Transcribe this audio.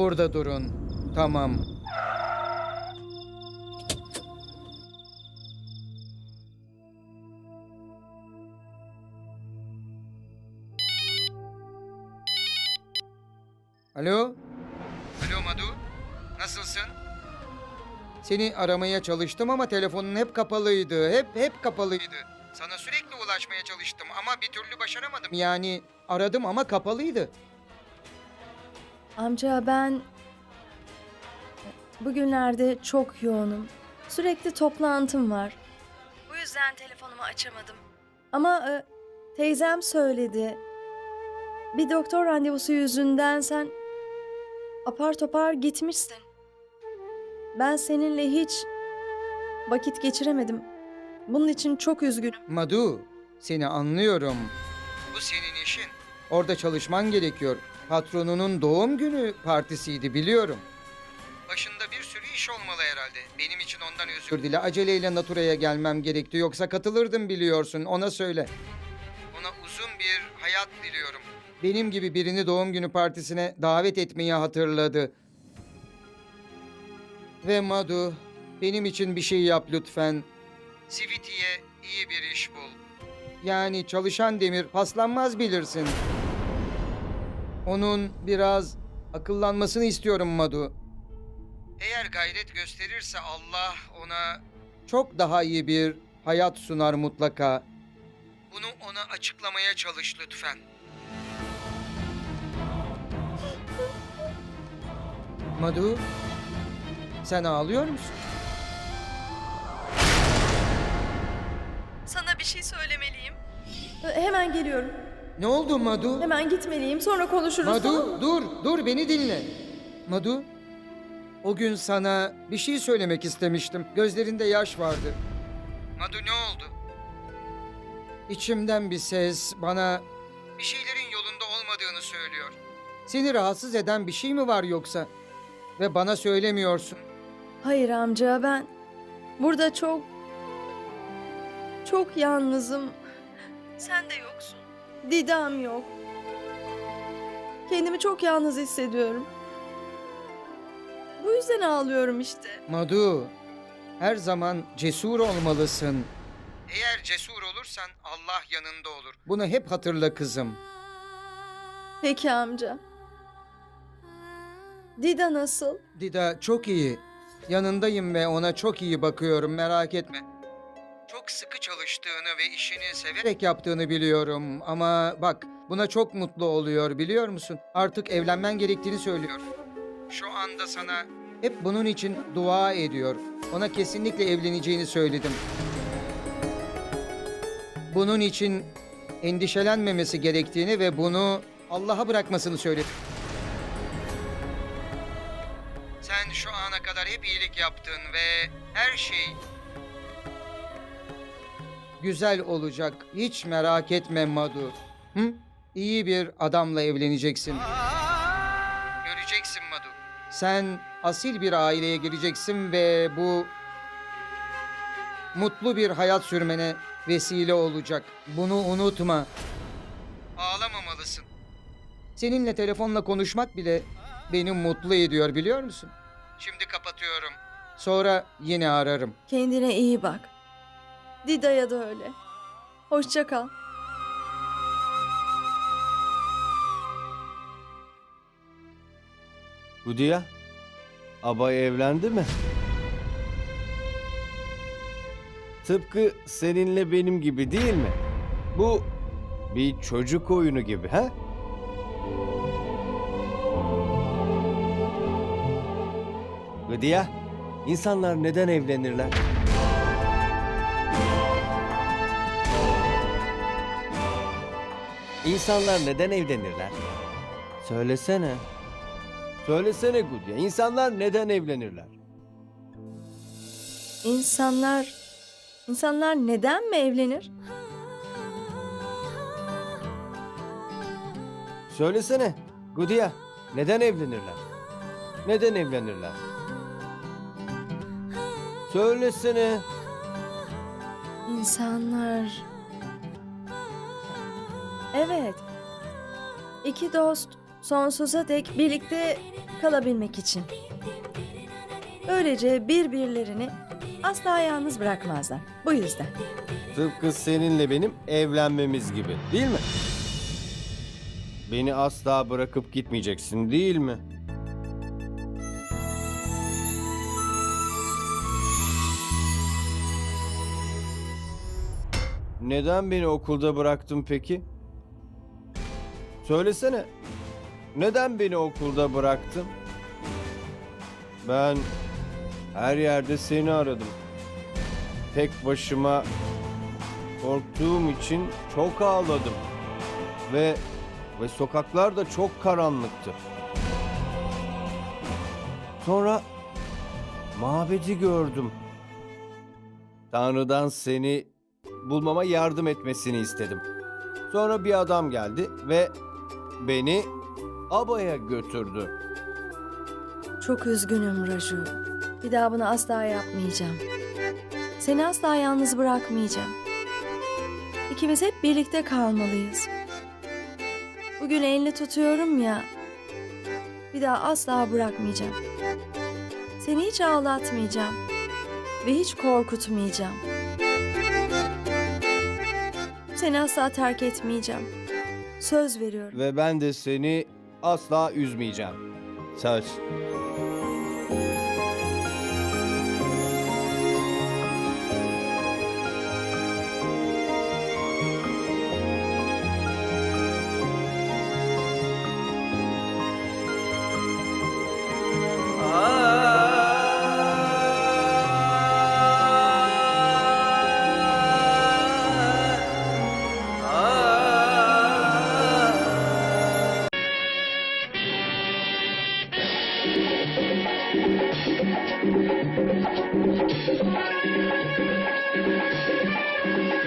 Burada durun. Tamam. Alo? Alo Madu? Nasılsın? Seni aramaya çalıştım ama telefonun hep kapalıydı. Hep hep kapalıydı. Sana sürekli ulaşmaya çalıştım ama bir türlü başaramadım. Yani aradım ama kapalıydı. Amca ben bugünlerde çok yoğunum. Sürekli toplantım var. Bu yüzden telefonumu açamadım. Ama e, teyzem söyledi. Bir doktor randevusu yüzünden sen apar topar gitmişsin. Ben seninle hiç vakit geçiremedim. Bunun için çok üzgünüm. Madu, seni anlıyorum. Bu senin işin. Orada çalışman gerekiyor. Patronunun doğum günü partisiydi biliyorum. Başında bir sürü iş olmalı herhalde. Benim için ondan özür dile. Aceleyle Natura'ya gelmem gerekti. Yoksa katılırdım biliyorsun. Ona söyle. Ona uzun bir hayat diliyorum. Benim gibi birini doğum günü partisine davet etmeyi hatırladı. Ve Madu, benim için bir şey yap lütfen. Siviti'ye iyi bir iş bul. Yani çalışan demir paslanmaz bilirsin. Onun biraz akıllanmasını istiyorum Madu. Eğer gayret gösterirse Allah ona çok daha iyi bir hayat sunar mutlaka. Bunu ona açıklamaya çalış lütfen. Madu, sen ağlıyor musun? Sana bir şey söylemeliyim. Hemen geliyorum. Ne oldu Madu? Hemen gitmeliyim. Sonra konuşuruz. tamam mı? Madu dur dur beni dinle. Madu o gün sana bir şey söylemek istemiştim. Gözlerinde yaş vardı. Madu ne oldu? İçimden bir ses bana bir şeylerin yolunda olmadığını söylüyor. Seni rahatsız eden bir şey mi var yoksa? Ve bana söylemiyorsun. Hayır amca ben burada çok çok yalnızım. Sen de yoksun. Didam yok. Kendimi çok yalnız hissediyorum. Bu yüzden ağlıyorum işte. Madu, her zaman cesur olmalısın. Eğer cesur olursan Allah yanında olur. Bunu hep hatırla kızım. Peki amca. Dida nasıl? Dida çok iyi. Yanındayım ve ona çok iyi bakıyorum merak etme. Çok sıkı çalıştığını ve işini severek yaptığını biliyorum ama bak buna çok mutlu oluyor biliyor musun? Artık evlenmen gerektiğini söylüyor. Şu anda sana hep bunun için dua ediyor. Ona kesinlikle evleneceğini söyledim. Bunun için endişelenmemesi gerektiğini ve bunu Allah'a bırakmasını söyledim. Sen şu ana kadar hep iyilik yaptın ve her şey güzel olacak. Hiç merak etme Madu. Hı? İyi bir adamla evleneceksin. Göreceksin Madu. Sen asil bir aileye gireceksin ve bu mutlu bir hayat sürmene vesile olacak. Bunu unutma. Ağlamamalısın. Seninle telefonla konuşmak bile beni mutlu ediyor biliyor musun? Şimdi kapatıyorum. Sonra yine ararım. Kendine iyi bak. Dida'ya da öyle. Hoşça kal. Gudiya, abay evlendi mi? Tıpkı seninle benim gibi değil mi? Bu bir çocuk oyunu gibi ha? Gudiya, insanlar neden evlenirler? İnsanlar neden evlenirler? Söylesene. Söylesene Gudya, insanlar neden evlenirler? İnsanlar insanlar neden mi evlenir? Söylesene Gudya, neden evlenirler? Neden evlenirler? Söylesene. İnsanlar Evet. İki dost Sonsuza dek birlikte kalabilmek için. Böylece birbirlerini asla yalnız bırakmazlar. Bu yüzden. Tıpkı seninle benim evlenmemiz gibi değil mi? Beni asla bırakıp gitmeyeceksin değil mi? Neden beni okulda bıraktın peki? Söylesene. Neden beni okulda bıraktın? Ben her yerde seni aradım. Tek başıma korktuğum için çok ağladım. Ve ve sokaklar da çok karanlıktı. Sonra mabedi gördüm. Tanrı'dan seni bulmama yardım etmesini istedim. Sonra bir adam geldi ve beni Aba'ya götürdü. Çok üzgünüm Raju. Bir daha bunu asla yapmayacağım. Seni asla yalnız bırakmayacağım. İkimiz hep birlikte kalmalıyız. Bugün elini tutuyorum ya. Bir daha asla bırakmayacağım. Seni hiç ağlatmayacağım. Ve hiç korkutmayacağım. Seni asla terk etmeyeceğim. Söz veriyorum. Ve ben de seni asla üzmeyeceğim. Söz.